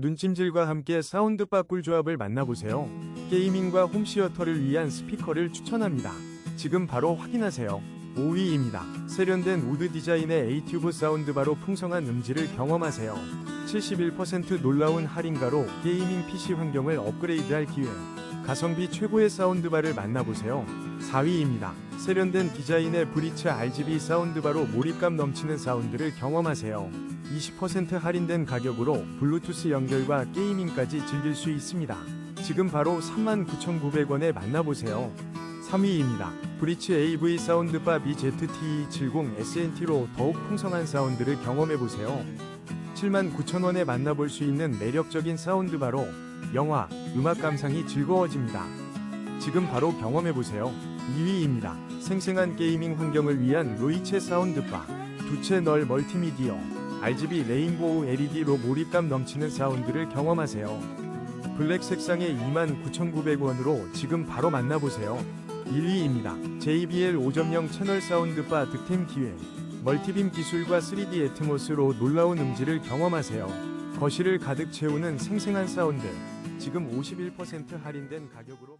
눈찜질과 함께 사운드바 꿀조합을 만나보세요. 게이밍과 홈시어터를 위한 스피커를 추천합니다. 지금 바로 확인하세요. 5위입니다. 세련된 우드 디자인의 에이튜브 사운드바로 풍성한 음질을 경험하세요. 71% 놀라운 할인가로 게이밍 PC 환경을 업그레이드할 기회. 가성비 최고의 사운드바를 만나보세요. 4위입니다. 세련된 디자인의 브리츠 RGB 사운드바로 몰입감 넘치는 사운드를 경험하세요. 20% 할인된 가격으로 블루투스 연결과 게이밍까지 즐길 수 있습니다. 지금 바로 39,900원에 만나보세요. 3위입니다. 브리츠 AV 사운드바 BZT70 SNT로 더욱 풍성한 사운드를 경험해보세요. 79,000원에 만나볼 수 있는 매력적인 사운드바로 영화, 음악 감상이 즐거워집니다. 지금 바로 경험해보세요. 2위입니다. 생생한 게이밍 환경을 위한 로이체 사운드바 두 채 널 멀티미디어 RGB 레인보우 LED로 몰입감 넘치는 사운드를 경험하세요. 블랙 색상의 29,900원으로 지금 바로 만나보세요. 1위입니다. JBL 5.0 채널 사운드바 득템 기회. 멀티빔 기술과 3D 애트모스로 놀라운 음질을 경험하세요. 거실을 가득 채우는 생생한 사운드. 지금 51% 할인된 가격으로